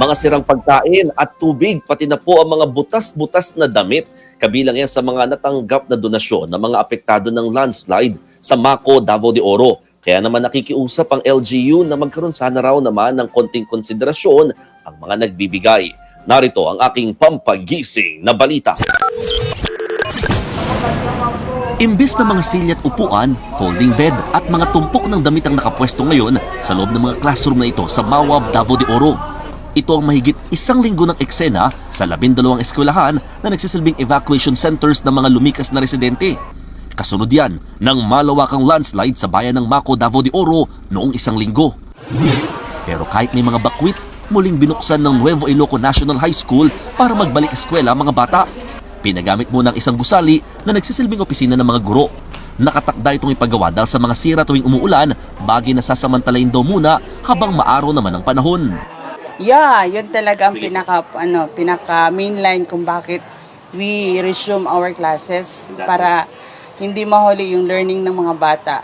mga sirang pagkain at tubig, pati na po ang mga butas-butas na damit. Kabilang yan sa mga natanggap na donasyon ng mga apektado ng landslide sa Mako, Davao de Oro. Kaya naman nakikiusap ang LGU na magkaroon sana raw naman ng konting konsiderasyon ang mga nagbibigay. Narito ang aking pampagising na balita. Imbis na mga silya at upuan, folding bed at mga tumpok ng damit ang nakapwesto ngayon sa loob ng mga classroom na ito sa Mawab, Davao de Oro. Ito ang mahigit isang linggo ng eksena sa labindalawang eskwelahan na nagsisilbing evacuation centers ng mga lumikas na residente. Kasunod yan ng malawakang landslide sa bayan ng Mako, Davao de Oro noong isang linggo. Pero kahit may mga bakwit, muling binuksan ng Nuevo Iloco National High School para magbalik eskwela mga bata. Pinagamit muna ang isang gusali na nagsisilbing opisina ng mga guro. Nakatakda itong ipagawa dahil sa mga sira tuwing umuulan, bagay na sasamantalain daw muna habang maaraw naman ang panahon. Yeah, yun talaga ang pinaka ano, pinaka mainline kung bakit we resume our classes para hindi mahuli yung learning ng mga bata.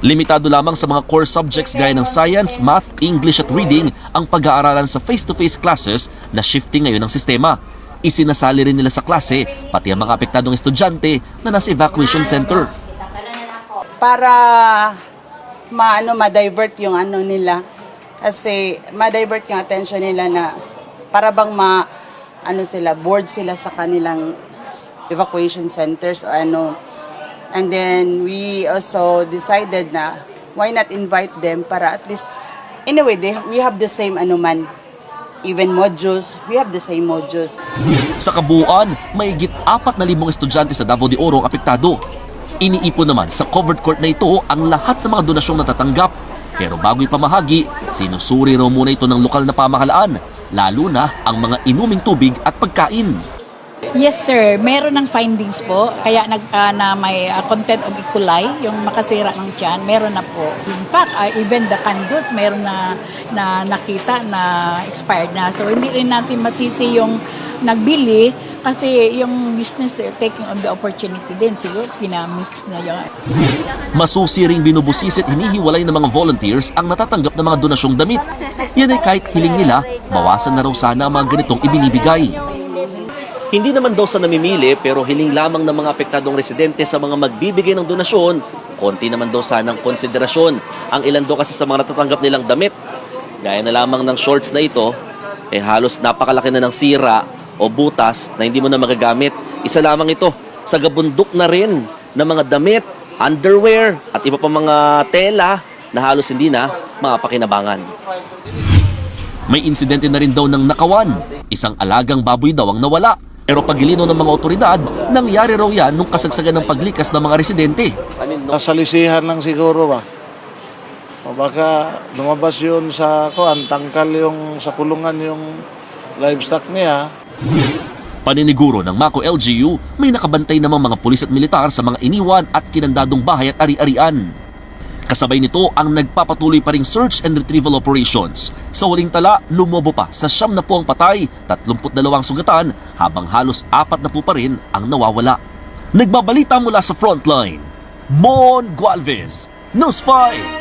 Limitado lamang sa mga core subjects gaya ng science, math, English at reading ang pag-aaralan sa face-to-face classes na shifting ngayon ng sistema. Isinasali rin nila sa klase pati ang mga apektadong estudyante na nasa evacuation center. Para maano ma-divert yung ano nila kasi ma-divert yung attention nila na para bang ma ano sila bored sila sa kanilang evacuation centers o ano and then we also decided na why not invite them para at least anyway they, we have the same ano man even modules we have the same modules Sa kabuuan, mahigit 4,000 estudyante sa Davao de Oro ang apektado. Iniipon naman sa covered court na ito ang lahat ng mga donasyong natatanggap. Pero bago ipamahagi, sinusuri raw muna ito ng lokal na pamahalaan, lalo na ang mga inuming tubig at pagkain. Yes sir, meron ng findings po. Kaya nag ah, na may ah, content of E. coli, yung makasira ng tiyan, meron na po. In fact, ah, even the canned goods, meron na, na nakita na expired na. So hindi rin natin masisi yung nagbili kasi yung business taking on the opportunity din. Siguro pinamix na yung Masusi ring binubusis at hinihiwalay ng mga volunteers ang natatanggap ng mga donasyong damit. Yan ay kahit hiling nila, bawasan na raw sana ang mga ganitong ibinibigay. Hindi naman daw sa namimili pero hiling lamang ng mga apektadong residente sa mga magbibigay ng donasyon, konti naman daw sanang konsiderasyon. Ang ilan daw kasi sa mga natatanggap nilang damit, gaya na lamang ng shorts na ito, eh halos napakalaki na ng sira o butas na hindi mo na magagamit. Isa lamang ito, sa gabundok na rin ng mga damit, underwear at iba pa mga tela na halos hindi na mapakinabangan. May insidente na rin daw ng nakawan. Isang alagang baboy daw ang nawala. Pero pagilino ng mga otoridad, nangyari raw yan nung kasagsagan ng paglikas ng mga residente. Nasalisihan lang siguro ba? O baka lumabas yun sa kuan, tangkal yung sa kulungan yung livestock niya. Paniniguro ng Mako LGU, may nakabantay namang mga pulis at militar sa mga iniwan at kinandadong bahay at ari-arian. Kasabay nito ang nagpapatuloy pa ring search and retrieval operations. Sa huling tala, lumobo pa sa siyam na ang patay, 32 sugatan, habang halos apat na po pa rin ang nawawala. Nagbabalita mula sa frontline, Mon Gualvez, News 5!